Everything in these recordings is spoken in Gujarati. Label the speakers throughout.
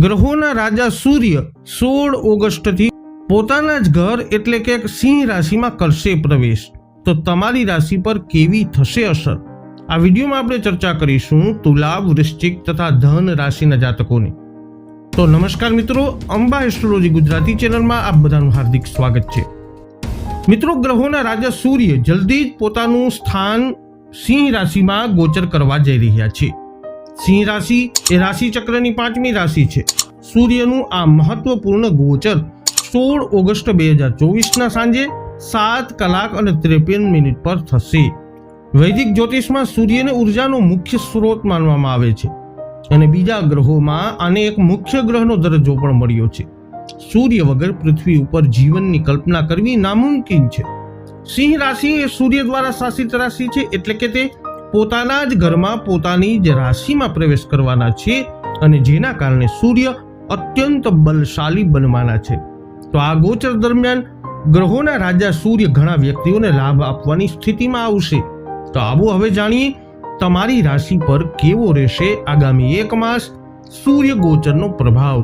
Speaker 1: ગ્રહોના રાજા સૂર્ય સોળ ઓગસ્ટથી પોતાના જ ઘર એટલે કે સિંહ રાશિમાં કરશે પ્રવેશ. તો તમારી રાશિ પર કેવી થશે અસર? આ વિડીયોમાં આપણે ચર્ચા કરીશું તુલા વૃશ્ચિક તથા ધન રાશિના જાતકોની. તો નમસ્કાર મિત્રો, અંબા એસ્ટ્રોલોજી ગુજરાતી ચેનલમાં આપ બધાનું હાર્દિક સ્વાગત છે. મિત્રો, ગ્રહોના રાજા સૂર્ય જલ્દી જ પોતાનું સ્થાન સિંહ રાશિમાં ગોચર કરવા જઈ રહ્યા છે. સિંહ રાશિ એ રાશિ ચક્રની પાંચમી રાશિ છે. સૂર્યનું આ મહત્વપૂર્ણ ગોચર સોળ ઓગસ્ટ બે હજાર ચોવીસના સાંજે સાત કલાક અને ત્રેપન મિનિટ પર થશે. વૈદિક જ્યોતિષમાં સૂર્યને ઉર્જાનો મુખ્ય સ્ત્રોત માનવામાં આવે છે અને બીજા ગ્રહોમાં આને એક મુખ્ય ગ્રહનો દરજ્જો પણ મળ્યો છે. સૂર્ય વગર પૃથ્વી ઉપર જીવનની કલ્પના કરવી નામુમકિન છે. સિંહ રાશિ એ સૂર્ય દ્વારા શાસિત રાશિ છે એટલે કે તે પોતાના જ ઘરમાં પોતાની જ રાશિમાં પ્રવેશ કરવાના છે અને જેના કારણે સૂર્ય અત્યંત બલશાલી બનવાના છે. તો આ ગોચર દરમિયાન ગ્રહોના રાજા સૂર્ય ઘણા વ્યક્તિઓને લાભ આપવાની સ્થિતિમાં આવશે. તો આવો હવે જાણીએ તમારી રાશિ પર કેવો રહેશે આગામી એક માસ સૂર્ય ગોચરનો પ્રભાવ.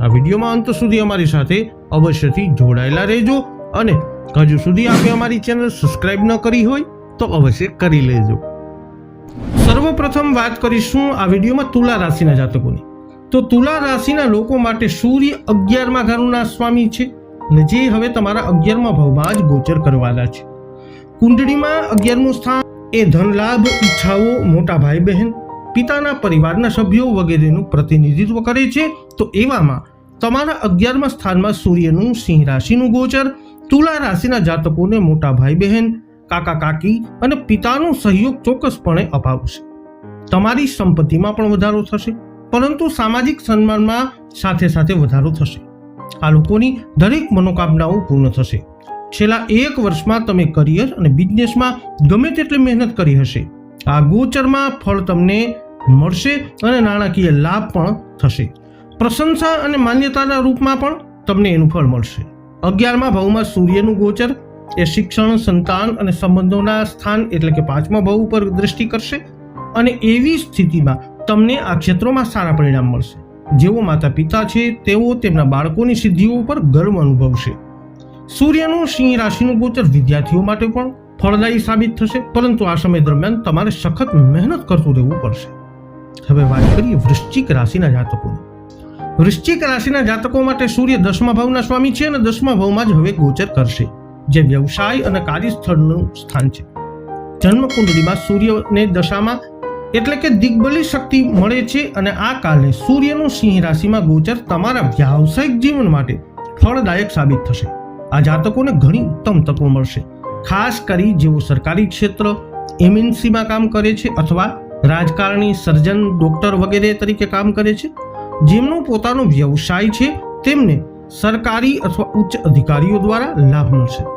Speaker 1: આ વિડીયોમાં અંત સુધી અમારી સાથે અવશ્યથી જોડાયેલા રહેજો અને હજુ સુધી આપે અમારી ચેનલ સબસ્ક્રાઇબ ન કરી હોય તો અવશ્ય કરી લેજો. સર્વપ્રથમ વાત કરીશું આ વિડીયોમાં તુલા રાશિના જાતકોની. તો તુલા રાશિના લોકો માટે સૂર્ય અગિયારમાં ઘરના સ્વામી છે ને જે હવે તમારા અગિયારમાં ભાવમાં જ ગોચર કરવાના છે. કુંડળીમાં અગિયારમું સ્થાન, એ ધનલાભ ઈચ્છાઓ, મોટા ભાઈ બહેન, પિતાના પરિવારના સભ્યો વગેરેનું પ્રતિનિધિત્વ કરે છે. તો એવામાં તમારા અગિયારમા સ્થાનમાં સૂર્યનું સિંહ રાશિનું ગોચર, તુલા રાશિના જાતકોને મોટા ભાઈ બહેન કાકા કાકી અને પિતાનો સહયોગ ચોક્કસપણે અપાવશે. તમારી સંપત્તિમાં પણ વધારો થશે, પરંતુ સામાજિક સન્માનમાં સાથે સાથે વધારો થશે. આ લોકોની દરેક મનોકામનાઓ પૂર્ણ થશે. છેલ્લા એક વર્ષમાં તમે કરિયર અને બિઝનેસમાં ગમે તેટલી મહેનત કરી હશે, આ ગોચરમાં ફળ તમને મળશે અને નાણાકીય લાભ પણ થશે. પ્રશંસા અને માન્યતાના રૂપમાં પણ તમને એનું ફળ મળશે. અગિયારમાં ભાવમાં સૂર્યનું ગોચર એ શિક્ષણ, સંતાન અને સંબંધોના સ્થાન એટલે કે પાંચમા ભાવ ઉપર દૃષ્ટિ કરશે અને એવી સ્થિતિમાં તમને આ ક્ષેત્રોમાં સારા પરિણામ મળશે. જેઓ માતા પિતા છે, તેઓ તેમના બાળકોની સિદ્ધિઓ ઉપર ગર્વ અનુભવશે. સૂર્યનું સિંહ રાશિનું ગોચર વિદ્યાર્થીઓ માટે પણ ફળદાયી સાબિત થશે, પરંતુ આ સમય દરમિયાન તમારે સખત મહેનત કરતું રહેવું પડશે. હવે વાત કરીએ વૃશ્ચિક રાશિના જાતકોની. વૃશ્ચિક રાશિના જાતકો માટે સૂર્ય દસમા ભાવના સ્વામી છે અને દસમા ભાવમાં જ હવે ગોચર કરશે. જે વ્યવસાય અને કાર્યસ્થળનું સ્થાન છે. જન્મકુંડળીમાં સૂર્યને દશામાં એટલે કે દિગ્બલી શક્તિ મળે છે અને આ કાલે સૂર્યનું સિંહ રાશિમાં ગોચર તમારા વ્યાવસાયિક જીવન માટે ફળદાયક સાબિત થશે. આ જાતકોને ઘણી ઉત્તમ તકો મળશે. ખાસ કરી જેઓ સરકારી ક્ષેત્ર, એમએનસીમાં કામ કરે છે અથવા રાજકારણી સર્જન, ડોક્ટર વગેરે તરીકે કામ કરે છે. જેમનો પોતાનો વ્યવસાય છે, તેમને સરકારી અથવા ઉચ્ચ અધિકારીઓ દ્વારા લાભ મળશે.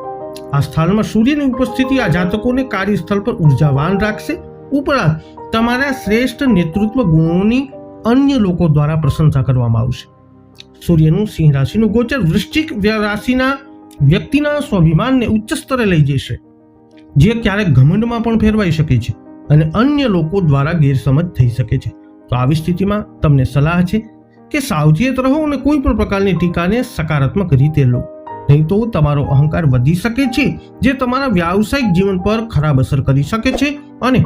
Speaker 1: આ સ્થાનમાં સૂર્યની ઉપસ્થિતિ આ જાતકોને કાર્યસ્થળ પર ઉર્જાવાન રાખશે. ઉપરાંત, તમારા શ્રેષ્ઠ નેતૃત્વ ગુણોની અન્ય લોકો દ્વારા પ્રશંસા કરવામાં આવશે. સૂર્યનું સિંહ રાશિનું ગોચર વૃશ્ચિક રાશિના વ્યક્તિના સ્વાભિમાનને ઉચ્ચ સ્તરે લઈ જશે, જે ક્યારેક ઘમંડમાં પણ ફેરવાઈ શકે છે અને અન્ય લોકો દ્વારા ગેરસમજ થઈ શકે છે. તો આવી સ્થિતિમાં તમને સલાહ છે કે સાવચેત રહો અને કોઈ પણ પ્રકારની ટીકાને સકારાત્મક રીતે લો. નહીં તો તમારો અહંકાર વધી શકે છે, જે તમારા વ્યાવસાયિક જીવન પર ખરાબ અસર કરી શકે છે અને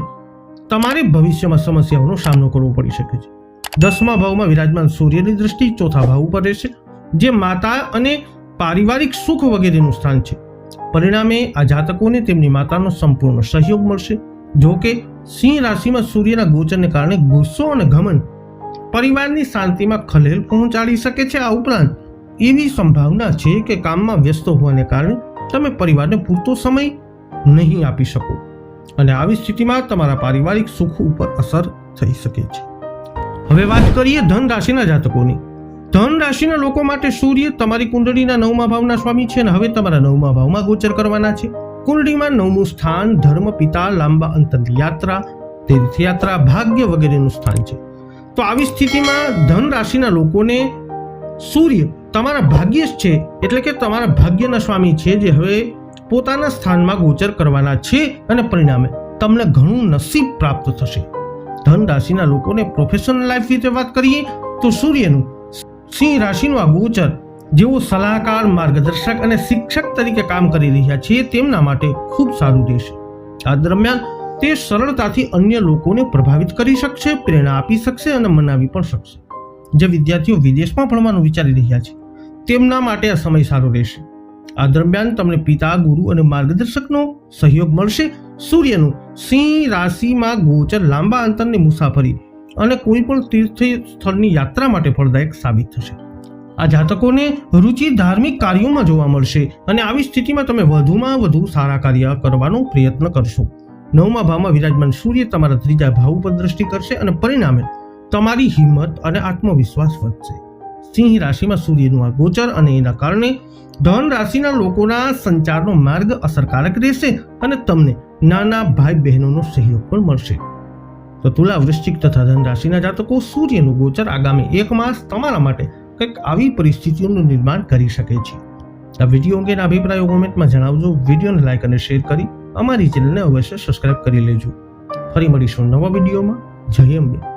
Speaker 1: તમારે ભવિષ્યમાં સમસ્યાઓનો સામનો કરવો પડી શકે છે. દસમા ભાવમાં વિરાજમાન સૂર્યની દ્રષ્ટિ ચોથા ભાવ ઉપર રહેશે, જે માતા અને પારિવારિક સુખ વગેરેનું સ્થાન છે. પરિણામે આ જાતકોને તેમની માતાનો સંપૂર્ણ સહયોગ મળશે. જો કે સિંહ રાશિમાં સૂર્યના ગોચરને કારણે ગુસ્સો અને ઘમન પરિવારની શાંતિમાં ખલેલ પહોંચાડી શકે છે આ ઉપરાંત એવી સંભાવના છે કે કામમાં વ્યસ્ત હોવાને કારણે તમે પરિવારને પૂરતો સમય નહીં આપી શકો. અને આવી સ્થિતિમાં તમારા પારિવારિક સુખ ઉપર અસર થઈ શકે છે. હવે વાત કરીએ ધન રાશિના જાતકોની. ધન રાશિના લોકો માટે સૂર્ય તમારી કુંડળીના નવમા ભાવના સ્વામી છે અને હવે તમારા નવમા ભાવમાં ગોચર કરવાના છે. કુંડળીમાં નવમું સ્થાન, ધર્મ, પિતા, લાંબા અંતર યાત્રા તીર્થયાત્રા, ભાગ્ય વગેરેનું સ્થાન છે. તો આવી સ્થિતિમાં ધન રાશિના લોકોને સૂર્ય તમારા ભાગ્ય જ છે, એટલે કે તમારા ભાગ્યના સ્વામી છે જે હવે પોતાના સ્થાનમાં ગોચર કરવાના છે અને પરિણામે તમને ઘણું નસીબ પ્રાપ્ત થશે. ધન રાશિના લોકોને પ્રોફેશનલ લાઈફ વિશે વાત કરીએ, તો સૂર્યનું સિંહ રાશિનું આ ગોચર જેઓ સલાહકાર, માર્ગદર્શક અને શિક્ષક તરીકે કામ કરી રહ્યા છે તેમના માટે ખૂબ સારું રહેશે. આ દરમિયાન તે સરળતાથી અન્ય લોકોને પ્રભાવિત કરી શકશે, પ્રેરણા આપી શકશે અને મનાવી પણ શકશે. જે વિદ્યાર્થીઓ વિદેશમાં ભણવાનું વિચારી રહ્યા છે તેમના માટે આ સમય સારો રહેશે. આ દરમિયાન તમને પિતા, ગુરુ અને માર્ગદર્શકનો સહયોગ મળશે. સૂર્યનું સિંહ રાશિમાં ગોચર લાંબા અંતરની મુસાફરી અને કોઈ પણ તીર્થ સ્થળની યાત્રા માટે ફળદાયક સાબિત થશે. આ જાતકોને રુચિ ધાર્મિક કાર્યોમાં જોવા મળશે અને આવી સ્થિતિમાં તમે વધુમાં વધુ સારા કાર્ય કરવાનો પ્રયત્ન કરશો. નવમા ભાવમાં વિરાજમાન સૂર્ય તમારા ત્રીજા ભાવ ઉપર દ્રષ્ટિ કરશે અને પરિણામે તમારી હિંમત અને આત્મવિશ્વાસ વધશે. સિંહ રાશિમાં સૂર્યનું આ ગોચર અને એના કારણે ધન રાશિના લોકોના સંચારનો માર્ગ અસરકારક રહેશે અને તમને નાના ભાઈ બહેનોનો સહયોગ પણ મળશે. તો તુલા વૃશ્ચિક તથા ધન રાશિના જાતકો સૂર્યનું ગોચર આગામી એક માસ તમારા માટે કંઈક આવી પરિસ્થિતિઓનું નિર્માણ કરી શકે છે. આ વીડિયો અંગેના અભિપ્રાયો કોમેન્ટમાં જણાવજો. વિડીયોને લાઇક અને શેર કરી અમારી ચેનલને અવશ્ય સબસ્ક્રાઇબ કરી લેજો. ફરી મળીશું નવા વિડીયોમાં. જય અંબે.